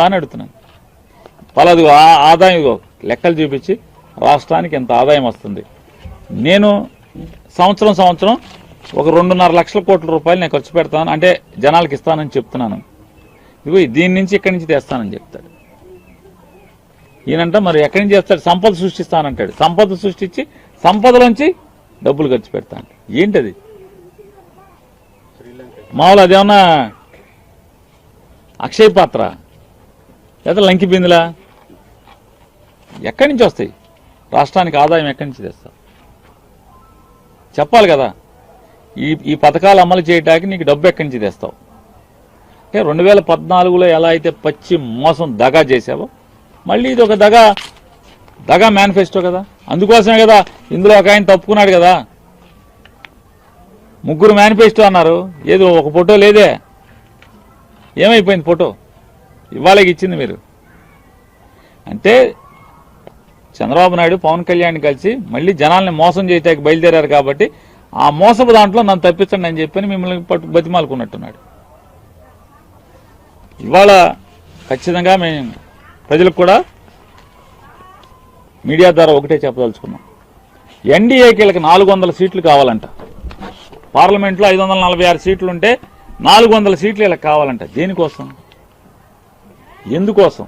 అని అడుగుతున్నాను. పలదు ఆ- ఆదాయం ఇగో లెక్కలు చూపించి రాష్ట్రానికి ఎంత ఆదాయం వస్తుంది. నేను సంవత్సరం సంవత్సరం ఒక రెండున్నర లక్షల కోట్ల రూపాయలు నేను ఖర్చు పెడతాను అంటే జనాలకు ఇస్తానని చెప్తున్నాను. ఇగో దీని నుంచి ఇక్కడి నుంచి తెస్తానని చెప్తాడు. ఈయనంట మరి ఎక్కడి నుంచి చేస్తాడు సంపద సృష్టిస్తానంటాడు. సంపద సృష్టించి సంపదలోంచి డబ్బులు ఖర్చు పెడతాను ఏంటది? మామూలు అదేమన్నా అక్షయ పాత్ర? లేదా లంకి బిందులా? ఎక్కడి నుంచి వస్తాయి? రాష్ట్రానికి ఆదాయం ఎక్కడి నుంచి తెస్తావు? చెప్పాలి కదా. ఈ ఈ పథకాలు అమలు చేయడానికి నీకు డబ్బు ఎక్కడి నుంచి తెస్తావు? అంటే రెండు వేల పద్నాలుగులో ఎలా అయితే పచ్చి మోసం దగా చేసావో మళ్ళీ ఇది ఒక దగా దగా మేనిఫెస్టో కదా. అందుకోసమే కదా ఇందులో ఒక ఆయన తప్పుకున్నాడు కదా. ముగ్గురు మేనిఫెస్టో అన్నారు. ఏదో ఒక ఫోటో లేదే. ఏమైపోయింది ఫోటో? ఇవాళకి ఇచ్చింది మీరు. అంటే చంద్రబాబు నాయుడు పవన్ కళ్యాణ్ కలిసి మళ్ళీ జనాల్ని మోసం చేయటానికి బయలుదేరారు కాబట్టి ఆ మోసపు దాంట్లో నన్ను తప్పించండి అని చెప్పని మిమ్మల్ని పట్టు బతిమాలుకున్నట్టున్నాడు. ఇవాళ ఖచ్చితంగా మేము ప్రజలకు కూడా మీడియా ద్వారా ఒకటే చెప్పదలుచుకున్నాం. ఎన్డీఏకి నాలుగు వందల సీట్లు కావాలంట. పార్లమెంట్లో ఐదు వందల నలభై ఆరు సీట్లు ఉంటే నాలుగు వందల సీట్లు ఇలా కావాలంట. దేనికోసం? ఎందుకోసం?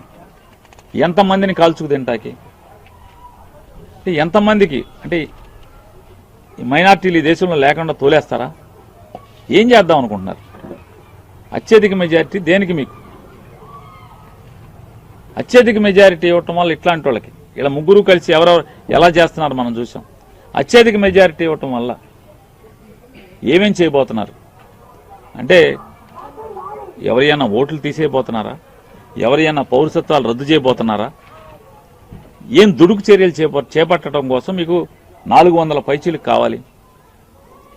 ఎంతమందిని కాల్చుకు తింటాకి? అంటే ఎంతమందికి? అంటే ఈ మైనార్టీలు ఈ దేశంలో లేకుండా తోలేస్తారా? ఏం చేద్దాం అనుకుంటున్నారు? అత్యధిక మెజారిటీ దేనికి మీకు? అత్యధిక మెజారిటీ ఇవ్వటం వల్ల ఇట్లాంటి వాళ్ళకి. ఇలా ముగ్గురు కలిసి ఎవరెవరు ఎలా చేస్తున్నారు మనం చూసాం. అత్యధిక మెజారిటీ ఇవ్వటం వల్ల ఏమేం చేయబోతున్నారు? అంటే ఎవరైనా ఓట్లు తీసేయబోతున్నారా? ఎవరైనా పౌరసత్వాలు రద్దు చేయబోతున్నారా? ఏం దుడుకు చర్యలు చేప చేపట్టడం కోసం మీకు నాలుగు వందల పైచీలకు కావాలి.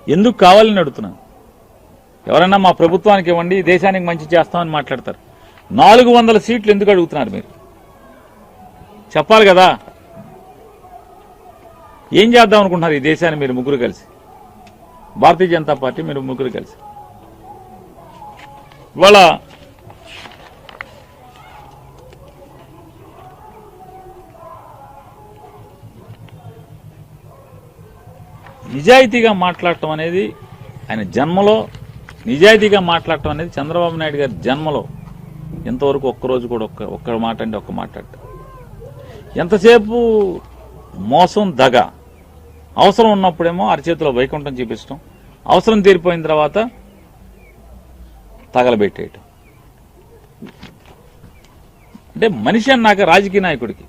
ఎందుకు కావాలని అడుగుతున్నాను ఎవరైనా మా ప్రభుత్వానికి ఇవ్వండి దేశానికి మంచి చేస్తామని మాట్లాడతారు. నాలుగు వందల సీట్లు ఎందుకు అడుగుతున్నారు మీరు? చెప్పాలి కదా. ఏం చేద్దాం అనుకుంటున్నారు ఈ దేశాన్ని మీరు ముగ్గురు కలిసి? భారతీయ జనతా పార్టీ మీరు ముగ్గురు కలిసి. ఇవాళ నిజాయితీగా మాట్లాడటం అనేది ఆయన జన్మలో నిజాయితీగా మాట్లాడటం అనేది చంద్రబాబు నాయుడు గారి జన్మలో ఇంతవరకు ఒక్కరోజు కూడా ఒక్క ఒక్క మాట అంటే ఒక్క మాట్లాడట ఎంతసేపు మోసం దగ? అవసరం ఉన్నప్పుడేమో అరచేతిలో వైకుంఠం చూపించడం అవసరం తీరిపోయిన తర్వాత తగలబెట్టేయటం. అంటే మనిషి అన్నాక రాజకీయ నాయకుడికి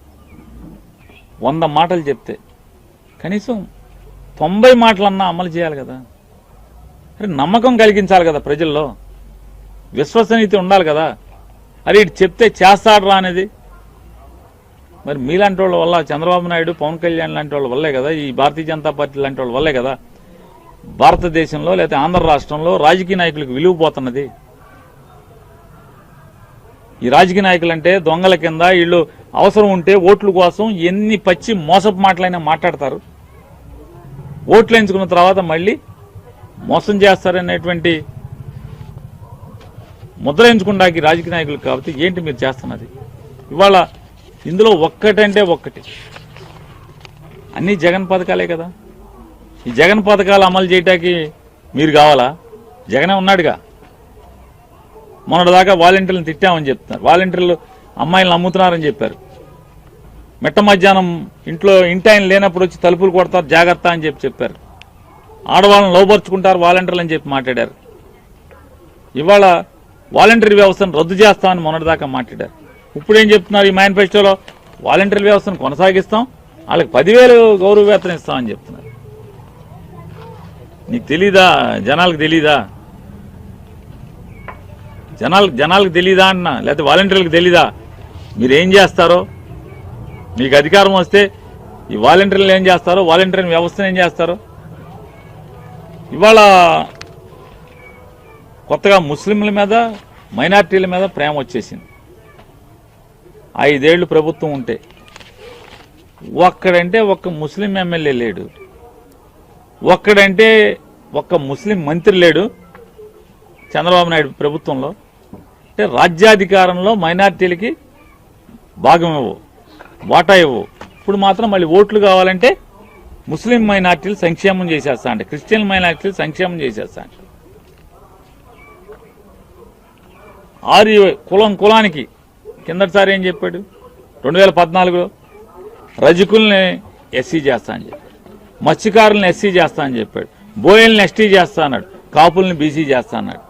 వంద మాటలు చెప్తే కనీసం తొంభై మాటలన్నా అమలు చేయాలి కదా. అరే నమ్మకం కలిగించాలి కదా ప్రజల్లో. విశ్వసనీయత ఉండాలి కదా. అరే ఇటు చెప్తే చేస్తాడరా అనేది. మరి మీలాంటి వాళ్ళ వల్ల చంద్రబాబు నాయుడు పవన్ కళ్యాణ్ లాంటి వాళ్ళ వల్లే కదా ఈ భారతీయ జనతా పార్టీ లాంటి వాళ్ళ వల్లే కదా భారతదేశంలో లేకపోతే ఆంధ్ర రాష్ట్రంలో రాజకీయ నాయకులకు విలువ పోతున్నది. ఈ రాజకీయ నాయకులు అంటే దొంగల కింద వీళ్ళు అవసరం ఉంటే ఓట్ల కోసం ఎన్ని పచ్చి మోసపు మాటలైనా మాట్లాడతారు. ఓట్లు ఎంచుకున్న తర్వాత మళ్ళీ మోసం చేస్తారనేటువంటి ముద్ర రాజకీయ నాయకులు కాబట్టి ఏంటి మీరు చేస్తున్నది? ఇవాళ ఇందులో ఒక్కటంటే ఒక్కటి. అన్ని జగన్ పథకాలే కదా. ఈ జగన్ పథకాలు అమలు చేయటానికి మీరు కావాలా? జగనే ఉన్నాడుగా. మొన్నటిదాకా వాలంటీర్లను తిట్టామని చెప్తున్నారు. వాలంటీర్లు అమ్మాయిలను అమ్ముతున్నారని చెప్పారు. మిట్ట మధ్యాహ్నం ఇంట్లో ఇంటి ఆయన లేనప్పుడు వచ్చి తలుపులు కొడతారు జాగ్రత్త అని చెప్పి చెప్పారు. ఆడవాళ్ళని లోపరుచుకుంటారు వాలంటీర్లు అని చెప్పి మాట్లాడారు. ఇవాళ వాలంటీర్ వ్యవస్థను రద్దు చేస్తామని మొన్నటిదాకా మాట్లాడారు. ఇప్పుడు ఏం చెప్తున్నారు ఈ మేనిఫెస్టోలో? వాలంటీర్ వ్యవస్థను కొనసాగిస్తాం వాళ్ళకి పదివేలు గౌరవ వేతనం ఇస్తామని చెప్తున్నారు. నీకు తెలీదా? జనాలకు తెలీదా? జనాలకు జనాలకు తెలీదా అన్న? లేకపోతే వాలంటీర్లకు తెలీదా? మీరు ఏం చేస్తారో? మీకు అధికారం వస్తే ఈ వాలంటీర్లు ఏం చేస్తారో? వాలంటీర్ వ్యవస్థను ఏం చేస్తారు? ఇవాళ కొత్తగా ముస్లింల మీద మైనార్టీల మీద ప్రేమ వచ్చేసింది. ఐదేళ్ళు ప్రభుత్వం ఉంటే ఒక్కడంటే ఒక్క ముస్లిం ఎమ్మెల్యే లేడు. ఒక్కడంటే ఒక్క ముస్లిం మంత్రి లేడు చంద్రబాబు నాయుడు ప్రభుత్వంలో. అంటే రాజ్యాధికారంలో మైనార్టీలకి భాగం వాటా ఇవ్వు. ఇప్పుడు మాత్రం మళ్ళీ ఓట్లు కావాలంటే ముస్లిం మైనార్టీలు సంక్షేమం చేసేస్తా అంటే క్రిస్టియన్ మైనార్టీలు సంక్షేమం చేసేస్తా అంటే ఆరు కులం కులానికి కిందటిసారి ఏం చెప్పాడు? రెండు వేల పద్నాలుగులో రజకుల్ని ఎస్సీ చేస్తా అని చెప్పాడు. మత్స్యకారులను ఎస్సీ చేస్తా అని చెప్పాడు. బోయల్ని ఎస్టీ చేస్తా అన్నాడు. కాపుల్ని బీసీ చేస్తా అన్నాడు.